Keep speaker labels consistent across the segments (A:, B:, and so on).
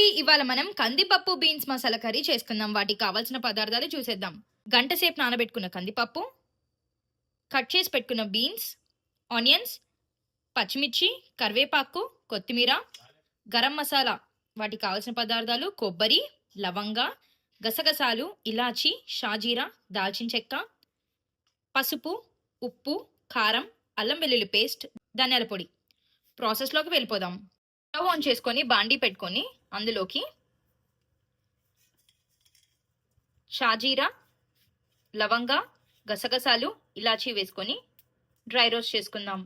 A: ఇవాళ మనం కందిపప్పు బీన్స్ మసాలా కర్రీ చేసుకుందాం. వాటికి కావాల్సిన పదార్థాలు చూసేద్దాం. గంట సేపు నానబెట్టుకున్న కందిపప్పు కట్ చేసి పెట్టుకున్న బీన్స్ ఆనియన్స్ పచ్చిమిర్చి కరివేపాకు కొత్తిమీర గరం మసాలా వాటికి కావాల్సిన పదార్థాలు కొబ్బరి లవంగ గసగసాలు ఇలాచి షాజీరా దాల్చిన చెక్క పసుపు ఉప్పు కారం అల్లం వెల్లుల్లి పేస్ట్ ధనియాల పొడి. ప్రాసెస్లోకి వెళ్ళిపోదాం. స్టవ్ ఆన్ చేసుకొని బాండీ పెట్టుకొని అందులోకి షాజీరా లవంగ గసగసాలు ఇలాచీ వేసుకొని డ్రై రోస్ట్ చేసుకుందాం.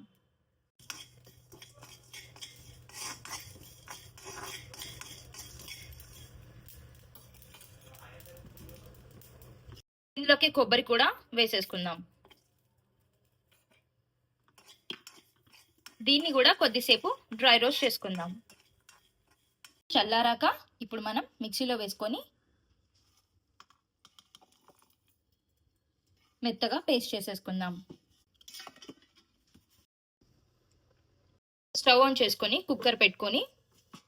A: ఇందులోకి కొబ్బరి కూడా వేసేసుకుందాం. దీన్ని కూడా కొద్దిసేపు డ్రై రోస్ట్ చేసుకుందాం. చల్లారాక ఇప్పుడు మనం మిక్సీలో వేసుకొని మెత్తగా పేస్ట్ చేసేసుకుందాం. స్టవ్ ఆన్ చేసుకొని కుక్కర్ పెట్టుకొని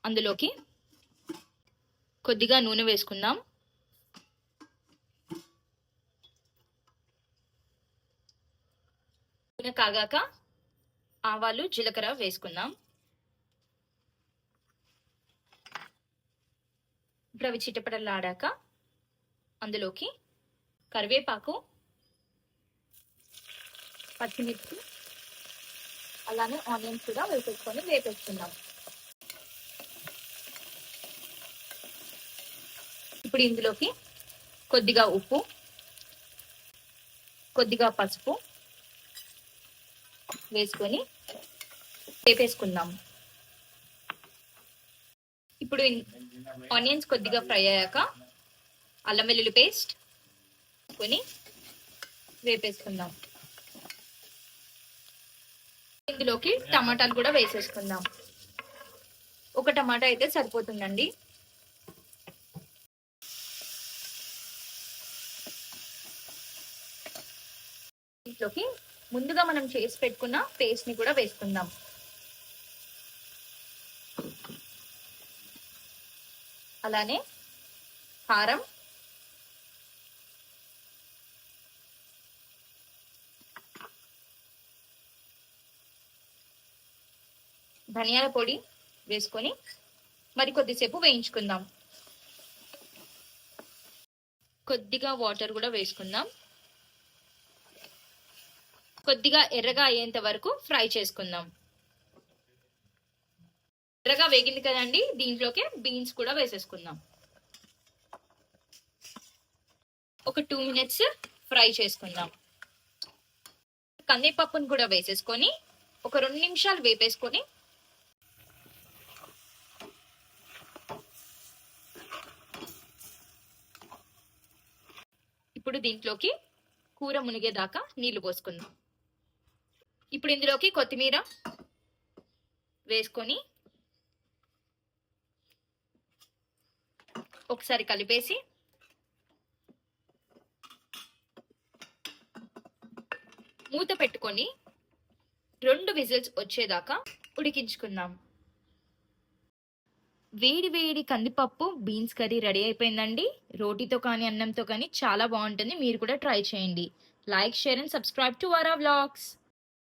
A: అందులోకి కొద్దిగా నూనె వేసుకుందాం. నూనె కాగాక ఆవాలు జీలకర్ర వేసుకుందాం. ఇప్పుడు అవి చిటపటలాడాక అందులోకి కరివేపాకు పచ్చిమిర్చి అలానే ఆనియన్స్ కూడా వేసేసుకొని వేపేసుకుందాం. ఇప్పుడు ఇందులోకి కొద్దిగా ఉప్పు కొద్దిగా పసుపు వేసుకొని వేపేసుకుందాం. ఇప్పుడు ఆనియన్స్ కొద్దిగా ఫ్రై అయ్యాక అల్లం వెల్లుల్లి పేస్ట్ కొని వేపేసుకుందాం. ఇందులోకి టమాటాలు కూడా వేసేసుకుందాం. ఒక టమాటా అయితే సరిపోతుందండి. ఇంట్లోకి ముందుగా మనం చేసి పెట్టుకున్న పేస్ట్ని కూడా వేసుకుందాం. అలానే కారం ధనియాల పొడి వేసుకొని మరి కొద్దిసేపు వేయించుకుందాం. కొద్దిగా వాటర్ కూడా వేసుకుందాం. కొద్దిగా ఎర్రగా అయ్యేంత వరకు ఫ్రై చేసుకుందాం. ఎర్రగా వేగింది కదండి. దీంట్లోకి బీన్స్ కూడా వేసేసుకుందాం. ఒక టూ మినిట్స్ ఫ్రై చేసుకుందాం. కందిపప్పును కూడా వేసేసుకొని ఒక రెండు నిమిషాలు వేపేసుకొని ఇప్పుడు దీంట్లోకి కూర మునిగేదాకా నీళ్ళు పోసుకుందాం. ఇప్పుడు ఇందులోకి కొత్తిమీర వేసుకొని ఒకసారి కలిపేసి మూత పెట్టుకొని రెండు విజిల్స్ వచ్చేదాకా ఉడికించుకుందాం. వేడి వేడి కందిపప్పు బీన్స్ కర్రీ రెడీ అయిపోయిందండి. రోటీతో కానీ అన్నంతో కానీ చాలా బాగుంటుంది. మీరు కూడా ట్రై చేయండి. Like share and subscribe to our vlogs.